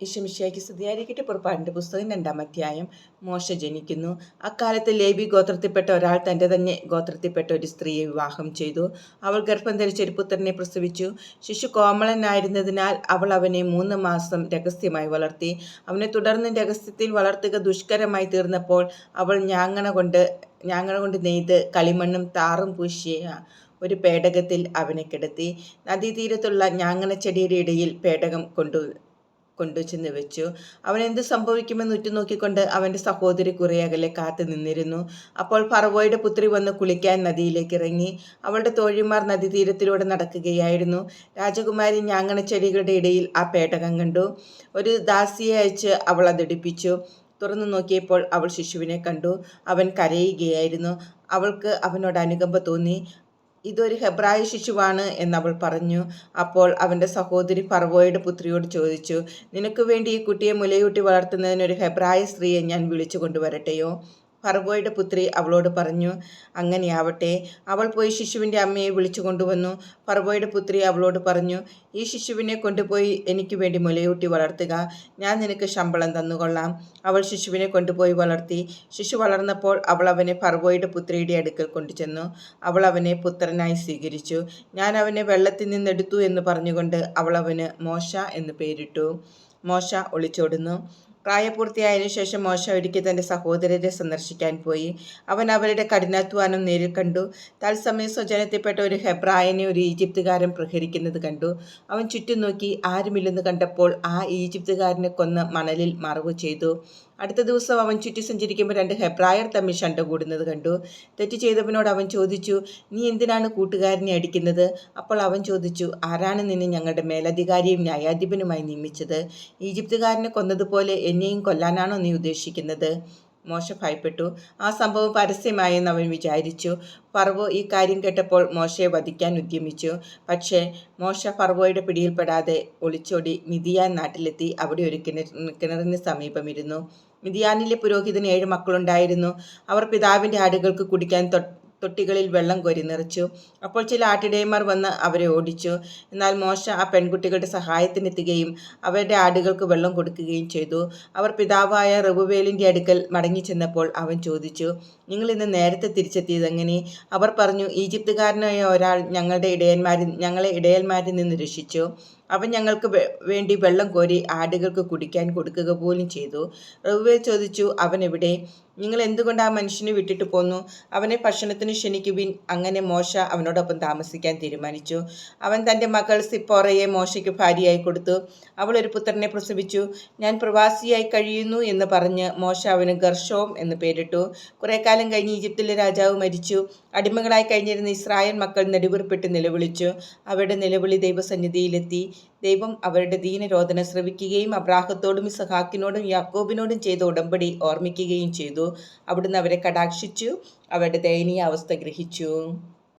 ഈശമിഷ്യായ്ക്ക് സ്തുതിയായിരിക്കട്ടെ. പുറപ്പാടിന്റെ പുസ്തകം രണ്ടാം അധ്യായം. മോശ ജനിക്കുന്നു. അക്കാലത്ത് ലേബി ഗോത്രത്തിൽപ്പെട്ട ഒരാൾ തന്റെ തന്നെ ഗോത്രത്തിൽപ്പെട്ട ഒരു സ്ത്രീയെ വിവാഹം ചെയ്തു. അവൾ ഗർഭം ധരിച്ച ഒരു പുത്രനെ പ്രസവിച്ചു. ശിശു കോമളനായിരുന്നതിനാൽ അവൾ അവനെ മൂന്ന് മാസം രഹസ്യമായി വളർത്തി. അവനെ തുടർന്ന് രഹസ്യത്തിൽ വളർത്തുക ദുഷ്കരമായി തീർന്നപ്പോൾ അവൾ ഞാങ്ങണ കൊണ്ട് ഞാങ്ങണ കൊണ്ട് നെയ്ത് കളിമണ്ണും താറും പൂശിയ ഒരു പേടകത്തിൽ അവനെ കിടത്തി. നദീതീരത്തുള്ള ഞാങ്ങണ ചെടിയുടെ ഇടയിൽ പേടകം കൊണ്ടു കൊണ്ടുചെന്ന് വെച്ചു. അവൻ എന്ത് സംഭവിക്കുമെന്ന് ഉറ്റുനോക്കിക്കൊണ്ട് അവന്റെ സഹോദരി കുറേ അകലെ കാത്തു നിന്നിരുന്നു. അപ്പോൾ പറവോയുടെ പുത്രി വന്ന് കുളിക്കാൻ നദിയിലേക്ക് ഇറങ്ങി അവളുടെ തോഴിമാർ നദീതീരത്തിലൂടെ നടക്കുകയായിരുന്നു. രാജകുമാരി ഞാങ്ങണച്ചെടികളുടെ ഇടയിൽ ആ പേടകം കണ്ടു. ഒരു ദാസിയെ അയച്ച് അവൾ അതെടുപ്പിച്ചു. തുറന്നു നോക്കിയപ്പോൾ അവൾ ശിശുവിനെ കണ്ടു. അവൻ കരയുകയായിരുന്നു. അവൾക്ക് അവനോട് അനുകമ്പ തോന്നി. ഇതൊരു ഹെബ്രായ ശിശുവാണ് എന്നവൾ പറഞ്ഞു. അപ്പോൾ അവന്റെ സഹോദരി ഫർവോയുടെ പുത്രിയോട് ചോദിച്ചു നിനക്ക് വേണ്ടി ഈ കുട്ടിയെ മുലയൂട്ടി വളർത്തുന്നതിനൊരു ഹെബ്രായ സ്ത്രീയെ ഞാൻ വിളിച്ചു കൊണ്ടുവരട്ടെയോ? ഫർവോയുടെ പുത്രി അവളോട് പറഞ്ഞു അങ്ങനെയാവട്ടെ. അവൾ പോയി ശിശുവിന്റെ അമ്മയെ വിളിച്ചു കൊണ്ടുവന്നു. ഫർഗോയുടെ പുത്രി അവളോട് പറഞ്ഞു ഈ ശിശുവിനെ കൊണ്ടുപോയി എനിക്ക് വേണ്ടി മുലയൂട്ടി വളർത്തുക. ഞാൻ നിനക്ക് ശമ്പളം തന്നുകൊള്ളാം. അവൾ ശിശുവിനെ കൊണ്ടുപോയി വളർത്തി. ശിശു വളർന്നപ്പോൾ അവൾ അവനെ ഫർഗോയുടെ പുത്രിയുടെ അടുക്കൽ കൊണ്ടുചെന്നു. അവൾ അവനെ പുത്രനായി സ്വീകരിച്ചു. ഞാൻ അവനെ വെള്ളത്തിൽ നിന്നെടുത്തു എന്ന് പറഞ്ഞുകൊണ്ട് അവൾ അവന് മോശ എന്ന് പേരിട്ടു. മോശ ഒളിച്ചോടുന്നു. പ്രായപൂർത്തിയായതിനു ശേഷം മോശ ഒരിക്കൽ തന്റെ സഹോദരരെ സന്ദർശിക്കാൻ പോയി. അവൻ അവരുടെ കഠിനാധ്വാനം നേരിൽ കണ്ടു. തത്സമയം സ്വജനത്തിൽപ്പെട്ട ഒരു ഹെബ്രായനെ ഒരു ഈജിപ്തുകാരൻ പ്രഹരിക്കുന്നത് കണ്ടു. അവൻ ചുറ്റും നോക്കി ആരുമില്ലെന്ന് കണ്ടപ്പോൾ ആ ഈജിപ്തുകാരനെ കൊന്ന് മണലിൽ മറവ് ചെയ്തു. അടുത്ത ദിവസം അവൻ ചുറ്റി സഞ്ചരിക്കുമ്പോൾ രണ്ട് ഹെബ്രായർ തമ്മിൽ ശണ്ട കൂടുന്നത് കണ്ടു. തെറ്റ് ചെയ്തവനോട് അവൻ ചോദിച്ചു നീ എന്തിനാണ് കൂട്ടുകാരനെ അടിക്കുന്നത്? അപ്പോൾ അവൻ ചോദിച്ചു ആരാണ് നിന്നെ ഞങ്ങളുടെ മേലധികാരിയും ന്യായാധിപനുമായി നിയമിച്ചത്? ഈജിപ്തുകാരനെ കൊന്നതുപോലെ എന്നെയും കൊല്ലാനാണോ നീ ഉദ്ദേശിക്കുന്നത്? മോശ ഭയപ്പെട്ടു. ആ സംഭവം പരസ്യമായെന്ന് അവൻ വിചാരിച്ചു. ഫർവോ ഈ കാര്യം കേട്ടപ്പോൾ മോശയെ വധിക്കാൻ ഉദ്യമിച്ചു. പക്ഷേ മോശ ഫർവോയുടെ പിടിയിൽപ്പെടാതെ ഒളിച്ചോടി മിതിയാൻ നാട്ടിലെത്തി. അവിടെ ഒരു കിണർ കിണറിന് സമീപമിരുന്നു മിതിയാനിലെ പുരോഹിതന് ഏഴ് മക്കളുണ്ടായിരുന്നു. അവർ പിതാവിന്റെ ആടുകൾക്ക് കുടിക്കാൻ തൊട്ടികളിൽ വെള്ളം കോരി നിറച്ചു. അപ്പോൾ ചില ആട്ടിടയന്മാർ വന്ന് അവരെ ഓടിച്ചു. എന്നാൽ മോശ ആ പെൺകുട്ടികളുടെ സഹായത്തിനെത്തുകയും അവരുടെ ആടുകൾക്ക് വെള്ളം കൊടുക്കുകയും ചെയ്തു. അവർ പിതാവായ റബുവേലിന്റെ അടുക്കൽ മടങ്ങി ചെന്നപ്പോൾ അവൻ ചോദിച്ചു നിങ്ങൾ ഇന്ന് നേരത്തെ തിരിച്ചെത്തിയത് എങ്ങനെ? അവർ പറഞ്ഞു ഈജിപ്തുകാരനായ ഒരാൾ ഞങ്ങളുടെ ഇടയന്മാരിൽ ഞങ്ങളെ ഇടയന്മാരിൽ നിന്ന് രക്ഷിച്ചു. അവൻ ഞങ്ങൾക്ക് വേണ്ടി വെള്ളം കോരി ആടുകൾക്ക് കുടിക്കാൻ കൊടുക്കുക പോലും ചെയ്തു. റവുവേ ചോദിച്ചു അവൻ എവിടെ? നിങ്ങൾ എന്തുകൊണ്ട് ആ മനുഷ്യനെ വിട്ടിട്ട് പോന്നു? അവനെ ഭക്ഷണത്തിന് ക്ഷണിക്കുവിൻ. അങ്ങനെ മോശ അവനോടൊപ്പം താമസിക്കാൻ തീരുമാനിച്ചു. അവൻ തന്റെ മകൾ സിപ്പോറയെ മോശയ്ക്ക് ഭാര്യയായി കൊടുത്തു. അവൾ ഒരു പുത്രനെ പ്രസവിച്ചു. ഞാൻ പ്രവാസിയായി കഴിയുന്നു എന്ന് പറഞ്ഞ് മോശ അവന് ഗർഷോം എന്ന് പേരിട്ടു. കുറേ കാലം കഴിഞ്ഞ് ഈജിപ്തിലെ രാജാവ് മരിച്ചു. അടിമകളായി കഴിഞ്ഞിരുന്ന ഇസ്രായേൽ മക്കൾ നെടുവിറപ്പെട്ട് നിലവിളിച്ചു. അവരുടെ നിലവിളി ദൈവസന്നിധിയിലെത്തി. ദൈവം അവരുടെ ദീനരോധന ശ്രവിക്കുകയും അബ്രാഹത്തോടും ഇസഹാക്കിനോടും യാക്കോബിനോടും ചെയ്ത ഉടമ്പടി ഓർമ്മിക്കുകയും ചെയ്തു. അവിടുന്ന് അവരെ കടാക്ഷിച്ചു. അവരുടെ ദയനീയ അവസ്ഥ ഗ്രഹിച്ചു.